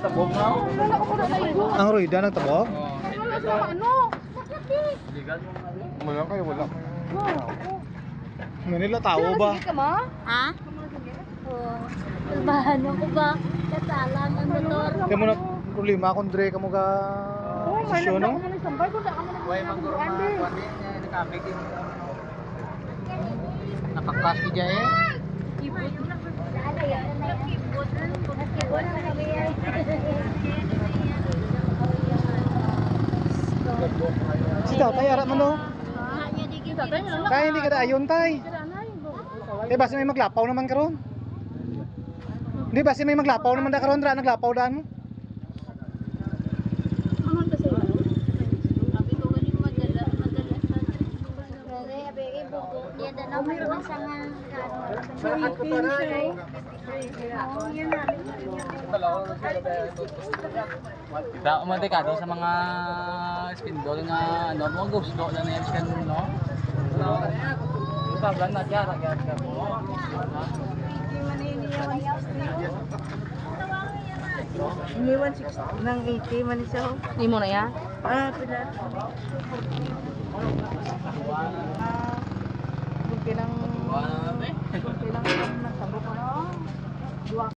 Tabog na ako. Wala ko na naigo. Ang ruida ng tabok? Wala sa ano. Wala kayo, wala. Manila tao ba? Sige ka ma? Ha? Oo. Kalbahan ako ba? Kasalan ang motor. Kaya mo na problema kung dre ka mo ka Oo, nagdako no? mo ng sambay. Kung saan ka mo nagdako Nakaklas ka dyan eh. Kibot. Ano yan? Kibot. Kibot na kami yan. Si tatay, ara mo no? Kita. Kaya hindi ka ayon tay. Eh basta may maglapaw naman karon. Hindi basta may maglapaw naman da karon ra naglapaw daan mo. Da, umante ka doon sa mga spindol nga ano, mga gusto na na yan no? No? Ito, ganda, gyara, gyara, gyara. Hindi 160 ng 80 man isa ho. Hindi mo na yan? Ah, pila. Ah, kunti lang, na, eh. lang nasabok ko na. Dua